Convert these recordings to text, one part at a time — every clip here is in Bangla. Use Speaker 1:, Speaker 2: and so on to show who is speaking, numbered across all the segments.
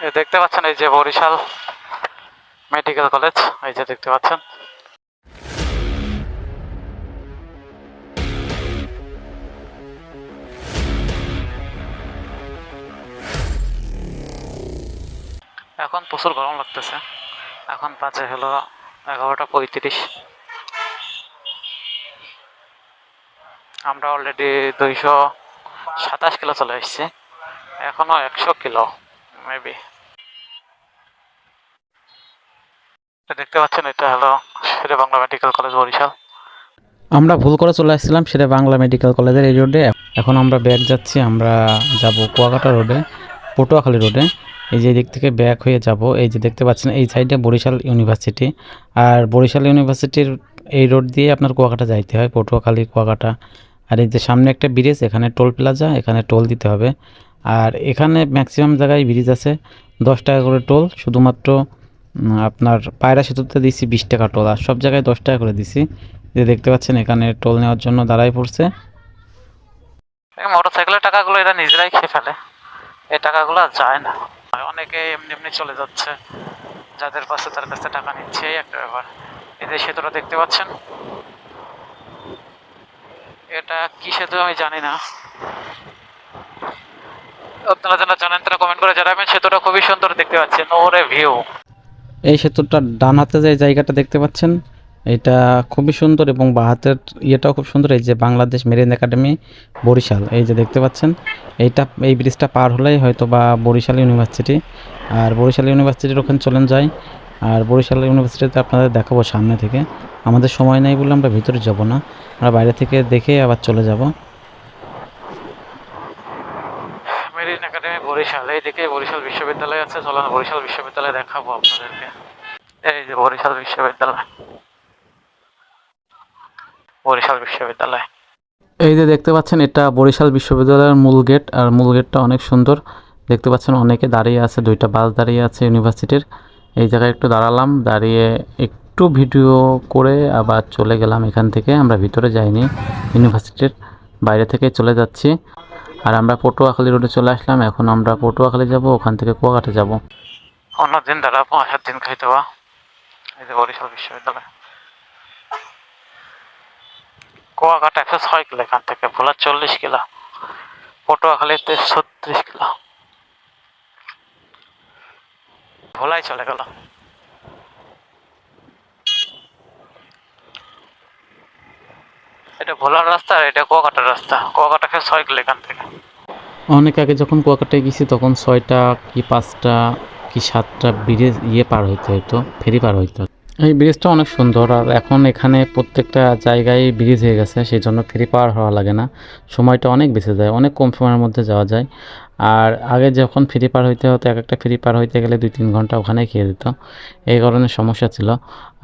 Speaker 1: দেখতে পাচ্ছেন এই যে বরিশাল মেডিকেল কলেজ, এই যে দেখতে পাচ্ছেন। এখন প্রচুর গরম লাগতেছে। এখন বাজে হলো এগারোটা পঁয়ত্রিশ। আমরা অলরেডি দুইশো সাতাশ কিলো চলে এসেছি। এখনও একশো কিলো। মেবি দেখতে পাচ্ছেন, এটা হলো শেরে বাংলা মেডিকেল কলেজ বরিশাল।
Speaker 2: আমরা ভুল করে চলে আসছিলাম, সেটা বাংলা মেডিকেল কলেজের এই রোডে। এখন আমরা ব্যাগ যাচ্ছি, আমরা যাব কুয়াকাটা রোডে, পটুয়াখালী রোডে। এই যে দিক থেকে ব্যাক হয়ে যাব, এই যে দেখতে পাচ্ছেন, এই সাইডে বরিশাল ইউনিভার্সিটি। আর বরিশাল ইউনিভার্সিটির এই রোড দিয়ে আপনার কুয়াকাটা যাইতে হয়, পটুয়াখালী, কুয়াকাটা। আর এই যে সামনে একটা ব্রিজ এখানে টোল প্লাজা এখানে টোল দিতে হবে। আর এখানে ম্যাক্সিমাম জায়গায় ব্রিজ আছে, দশ টাকা করে টোল, শুধুমাত্র আপনার পায়রা সেতুতে দিছি বিশ টাকা টোল, আর সব জায়গায় দশ টাকা করে দিছি। যে দেখতে পাচ্ছেন এখানে টোল নেওয়ার জন্য দাঁড়াই পড়ছে।
Speaker 1: এই মোটর সাইকেলের টাকাগুলো এরা নিজেরাই খেয়ে ফেলে। এই টাকাগুলো যায় না। অনেকে এমনি এমনি চলে যাচ্ছে। যাদের পাশে তার কাছে টাকা নিচ্ছে, এই একটা ব্যাপার। এই যে সেতুটা দেখতে পাচ্ছেন? এটা কি সেতু আমি জানি না। আপনারা যারা জানেন তারা কমেন্ট করে জানাবেন। সেতুটা খুবই সুন্দর দেখতে পাচ্ছেন ওরে ভিউ
Speaker 2: এই সেতুটার ডান হাতে যে জায়গাটা দেখতে পাচ্ছেন, এটা খুবই সুন্দর এবং বা হাতের ইয়েটাও খুব সুন্দর। এই যে বাংলাদেশ মেরিন একাডেমি, বরিশাল, এই যে দেখতে পাচ্ছেন, এইটা, এই ব্রিজটা পার হলেই হয়তো বা বরিশাল ইউনিভার্সিটি। আর বরিশাল ইউনিভার্সিটির ওখানে চলেন যাই। আর বরিশাল ইউনিভার্সিটিতে আপনাদের দেখাবো সামনে থেকে। আমাদের সময় নেই বলে আমরা ভিতরে যাব না। আমরা বাইরে থেকে দেখে আবার চলে যাব
Speaker 1: মেরিন বরিশাল এইদিকে বরিশাল বিশ্ববিদ্যালয় আছে চলুন বরিশাল বিশ্ববিদ্যালয় দেখাবো আপনাদেরকে। এই যে বরিশাল বিশ্ববিদ্যালয়। বরিশাল বিশ্ববিদ্যালয়।
Speaker 2: এই যে দেখতে পাচ্ছেন, এটা বরিশাল বিশ্ববিদ্যালয়ের মূল গেট, আর মূল গেটটা অনেক সুন্দর। দেখতে পাচ্ছেন অনেকে দাঁড়িয়ে আছে, দুইটা বাস দাঁড়িয়ে আছে ইউনিভার্সিটির। এই জায়গায় একটু দাঁড়ালাম, দাঁড়িয়ে একটু ভিডিও করে আবার চলে গেলাম এখান থেকে। আমরা ভিতরে যাইনি, ইউনিভার্সিটির বাইরে থেকে চলে যাচ্ছি। আর আমরা পটুয়াখালী রোডে চলে আসলাম, এখন আমরা পটুয়াখালী যাব, ওখান থেকে কুয়াকাটা যাব।
Speaker 1: অন্যদিন দাঁড়াবো আসার দিন খাইতে হওয়া। এই যে বরিশাল বিশ্ববিদ্যালয়। কুয়াকাটা একশো ছয় কিলো এখান থেকে, ভোলা চল্লিশ কিলো, পটুয়াখালীতে ছত্রিশ কিলো। ভোলাই চলে গেল। ভোলার রাস্তা আর এটা কুয়াকাটার রাস্তা। কুয়াকাটা একশো ছয় কিলো এখান থেকে।
Speaker 2: অনেক আগে যখন কুয়াকাটায় গেছি, তখন ছয়টা কি পাঁচটা কি সাতটা ব্রিজ ইয়ে পার হইতে হইতো, ফেরি পার হইতো এই ব্রিজটা অনেক সুন্দর, আর এখন এখানে প্রত্যেকটা জায়গায় ব্রিজ হয়ে গেছে সেই জন্য ফেরি পার হওয়া লাগে না। সময়টা অনেক বেঁচে যায়, অনেক কম সময়ের মধ্যে যাওয়া যায়। আর আগে যখন ফেরি পার হইতে হতো, এক একটা ফেরি পার হইতে গেলে দুই তিন ঘণ্টা ওখানেই খেয়ে দিত এই কারণে সমস্যা ছিল।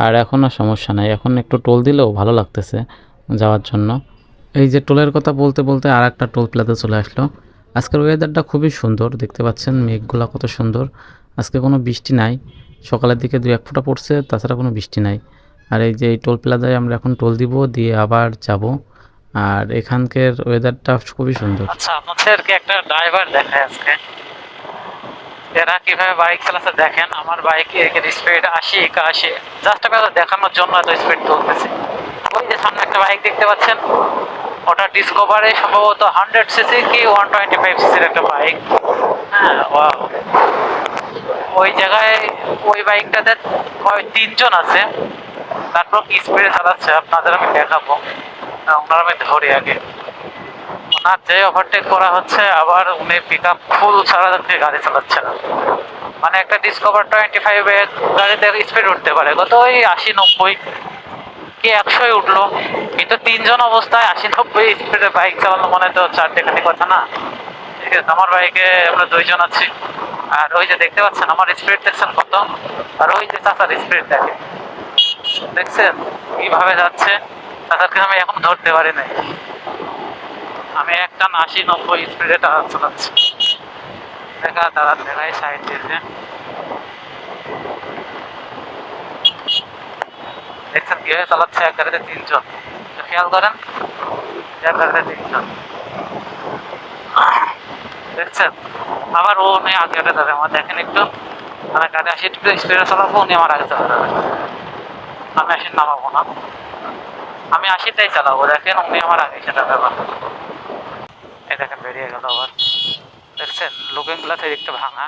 Speaker 2: আর এখন আর সমস্যা নাই, এখন একটু টোল দিলেও ভালো লাগতেছে। যাওয়ার জন্য। এই যে টোলের কথা বলতে বলতে আর একটা টোল প্লাজা চলে আসলো। আজকের ওয়েদারটা খুবই সুন্দর, দেখতে পাচ্ছেন মেঘগুলা কত সুন্দর। আজকে কোনো বৃষ্টি নাই, সকালের দিকে দু এক ফোঁটা পড়ছে, তাছাড়া কোনো বৃষ্টি নাই। আর এই যে এই টোল প্লাজায় আমরা এখন টোল দিব, দিয়ে আবার যাব। আর এখানকার ওয়েদারটা খুবই সুন্দর।
Speaker 1: আচ্ছা আপনাদেরকে একটা ড্রাইভার দেখায় আজকে। এরা কীভাবে বাইক চালাচ্ছে দেখেন, আমার বাইকের স্পিড আশি, একাশি। জাস্ট দেখানোর জন্য এত স্পিড তুলতেছি ওই যে সামনে একটা বাইক দেখতে পাচ্ছেন ওটা ডিসকভারে সম্ভবত হান্ড্রেড সিসি কি ওয়ান টোয়েন্টি ফাইভ সিসির একটা বাইক। হ্যাঁ ওই জায়গায় ওই বাইকটাতে কয় তিনজন আছে। তারপর কি স্পিডে চালাচ্ছে, আপনাদের আমি দেখাবো। ওনার আমি ধরি আগে। ওনার যে ওভারটেক করা হচ্ছে, আবার উনি পিক আপ ফুল ছাড়া গাড়ি চালাচ্ছে না। মানে একটা ডিসকভার টোয়েন্টি ফাইভে গাড়িতে স্পিড উঠতে পারে। কত ওই আশি নব্বই কি একশোই উঠল? কিন্তু তিনজন অবস্থায় আশি নব্বই স্পিডে বাইক চালানো মনে তো চারটেখানি কথা না। ঠিক আছে, আমার বাইকে আমরা দুইজন আছি। আর ওই যে দেখতে পাচ্ছেন, আমার স্পিড দেখছেন কত? আর ওই যে চাচার স্পিড দেখে দেখছেন? কীভাবে যাচ্ছে? চাচারকে আমি এখন ধরতে পারি নাই। আমি একটা আশি নব্বই স্পিডে টাকা চালাচ্ছি। দেখা তারা দেখায় সাইড দিয়েছে দেখছেন কীভাবে চালাচ্ছে এক গাড়িতে তিনজন। একটু খেয়াল করেন এক গাড়িতে তিনজন। দেখছেন, আবার ও উনি আগে আগে যাবে। আমার দেখেন একটু আমি গাড়ি আসি একটু স্পিডে চালাবো, উনি আমার আগে চলে যাবে আমি আসি নামাবো না। আমি আশিটাই চালাবো, দেখেন উনি আমার আগে সেটা ব্যাপার এই দেখেন, বেরিয়ে গেল আবার। দেখছেন লুকিং গ্লাস এদিকটা ভাঙা।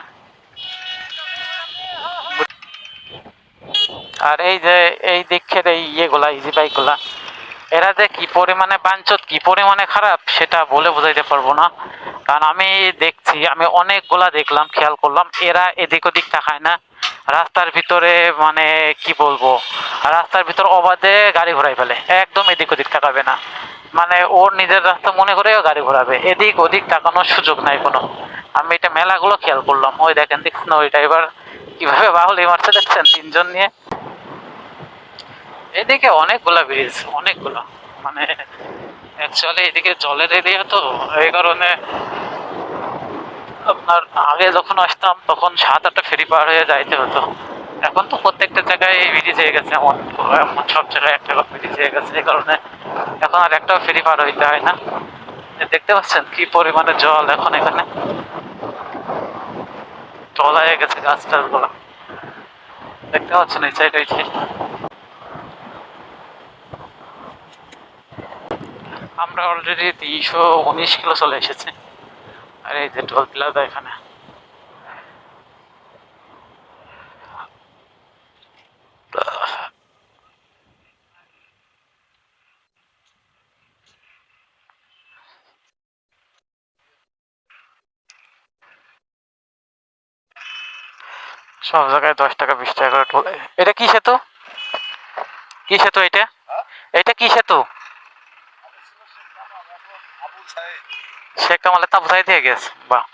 Speaker 1: আর এই যে, এই দিকের এই ইয়েগুলা ইজি বাইকগুলা এরা যে কি পরিমাণে বাঞ্চত, কি পরিমাণে খারাপ, সেটা বলে বোঝাইতে পারব না। কারণ আমি দেখছি, আমি অনেকগুলা দেখলাম, খেয়াল করলাম, এরা এদিক ওদিক তাকায় না। রাস্তার ভিতরে মানে কি বলব, রাস্তার ভিতর অবাধে গাড়ি ঘোরাই ফেলে, একদম এদিক ওদিক তাকাবে না। মানে ওর নিজের রাস্তা মনে করেও গাড়ি ঘোরাবে, এদিক ওদিক তাকানোর সুযোগ নাই কোনো। আমি এটা মেলাগুলো খেয়াল করলাম, ওই দেখেন, দেখছেন ওই ড্রাইভার কীভাবে বাহুল মারছে, দেখছেন তিনজন নিয়ে? এদিকে অনেকগুলা ব্রিজ অনেকগুলো। মানে অ্যাকচুয়ালি এদিকে জলের এরিয়া তো, এই কারণে আপনার আগে যখন আসতাম, তখন সাত আটটা ফেরি পার হয়ে যাইতে হতো। এখন তো প্রত্যেকটা জায়গায় ব্রিজ হয়ে গেছে, এমন এমন সব জায়গায় একটা ব্রিজ হয়ে গেছে, এই কারণে এখন আর একটাও ফেরি পার হইতে হয় না। দেখতে পাচ্ছেন কি পরিমাণে জল এখন এখানে। জল হয়ে গেছে গাছ টাছগুলো দেখতে পাচ্ছেন এই সাইড ওই সাইড আমরা অলরেডি তিনশো উনিশ কিলো চলে এসেছি। আর এই যে টোল প্লাজা এখানে। সব জায়গায় দশ টাকা বিশ টাকা করে টোল এটা কি সেতু? কি সেতু এটা? এটা কি সেতু? শেখ কামালের তা বোঝাই দিয়ে গেছে বাহ।